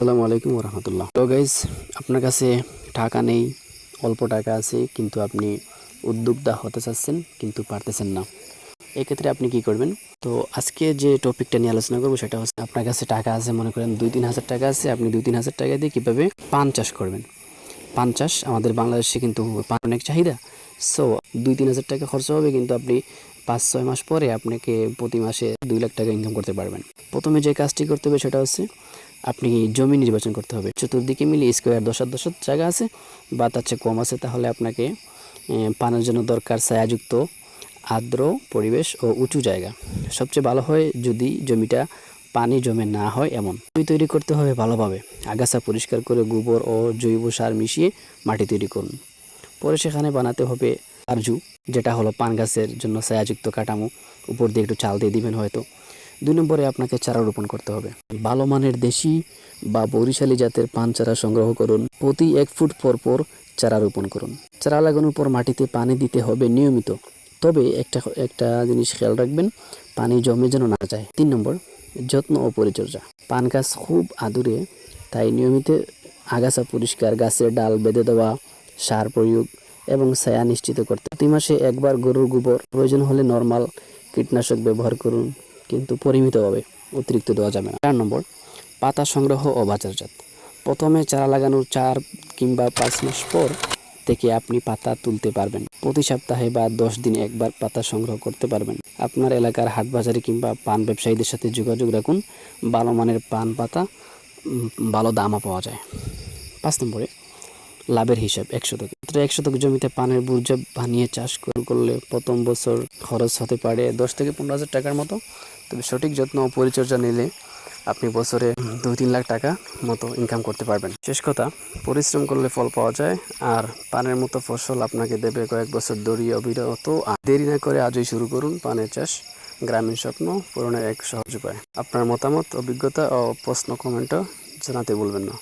আসসালামু আলাইকুম রহমতুল্লাহ তো গাইজ আপনার কাছে টাকা নেই, অল্প টাকা আছে, কিন্তু আপনি উদ্যোক্তা হতে চাচ্ছেন, কিন্তু পারতেছেন না। এক্ষেত্রে আপনি কি করবেন? তো আজকে যে টপিকটা নিয়ে আলোচনা করব, সেটা হচ্ছে আপনার কাছে টাকা আছে, মনে করেন দুই তিন হাজার টাকা আছে, আপনি দুই তিন হাজার টাকা দিয়ে কীভাবে পান চাষ করবেন? পান চাষ আমাদের বাংলাদেশে কিন্তু পান অনেক চাহিদা। সো দুই তিন হাজার টাকা খরচ হবে, কিন্তু আপনি পাঁচ ছয় মাস পরে আপনাকে প্রতি মাসে দুই লাখ টাকা ইনকাম করতে পারবেন। প্রথমে যে কাজটি করতে হবে, সেটা হচ্ছে আপনি জমি নির্বাচন করতে হবে। চতুর্দিকে মিলিয়ে স্কোয়ার দশ হাত দশ জায়গা আছে বা চেয়ে কম আছে তাহলে আপনাকে পানের জন্য দরকার ছায়াযুক্ত, আর্দ্র পরিবেশ ও উঁচু জায়গা। সবচেয়ে ভালো হয় যদি জমিটা পানি জমে না হয় এমন। জমি তৈরি করতে হবে ভালোভাবে। আগাছা পরিষ্কার করে গোবর ও জৈব সার মিশিয়ে মাটি তৈরি করুন। পরে সেখানে বানাতে হবে আরজু, যেটা হলো পান গাছের জন্য ছায়াযুক্ত কাঠামো। উপর দিয়ে একটু চাল দিয়ে দিবেন হয়তো। দুই নম্বরে আপনাকে চারা রোপণ করতে হবে। ভালো মানের দেশি বা বরিশালী জাতের পান চারা সংগ্রহ করুন। প্রতি এক ফুট পর পর চারা রোপণ করুন। চারা লাগানোর পর মাটিতে পানি দিতে হবে নিয়মিত। তবে একটা একটা জিনিস খেয়াল রাখবেন, পানি জমে যেন না যায়। তিন নম্বর, যত্ন ও পরিচর্যা। পান গাছ খুব আদুরে, তাই নিয়মিত আগাছা পরিষ্কার গাছের ডাল বেঁধে দেওয়া, সার প্রয়োগ এবং ছায়া নিশ্চিত করতে। প্রতি মাসে একবার গরুর গোবর প্রয়োজন হলে নর্মাল কীটনাশক ব্যবহার করুন। কিন্তু পরিমিতভাবে অতিরিক্ত দেওয়া যাবে না। চার নম্বর, পাতা সংগ্রহ ও বাজারজাত। প্রথমে চারা লাগানোর চার কিংবা পাঁচ মাস পর থেকে আপনি পাতা তুলতে পারবেন। প্রতি সপ্তাহে বা দশ দিনে একবার পাতা সংগ্রহ করতে পারবেন। আপনার এলাকার হাট বাজারে কিংবা পান ব্যবসায়ীদের সাথে যোগাযোগ রাখুন। ভালো মানের পান পাতা ভালো দামও পাওয়া যায়। পাঁচ নম্বরে লাভের হিসাব একশো শতক। ক্ষেত্রে এক শতক জমিতে পানের বুর্জা বানিয়ে চাষ করলে প্রথম বছর খরচ হতে পারে দশ থেকে পনেরো হাজার টাকার মতো। তবে সঠিক যত্ন ও পরিচর্যা নিলে আপনি বছরে দুই তিন লাখ টাকা মতো ইনকাম করতে পারবেন। শেষ কথা, পরিশ্রম করলে ফল পাওয়া যায় আর পানের মতো ফসল আপনাকে দেবে কয়েক বছর দড়িয়ে অবিরত। আর দেরি না করে আজই শুরু করুন পানের চাষ, গ্রামীণ স্বপ্ন পূরণের এক সহজ উপায়। আপনার মতামত, অভিজ্ঞতা ও প্রশ্ন কমেন্টও জানাতে ভুলবেন না।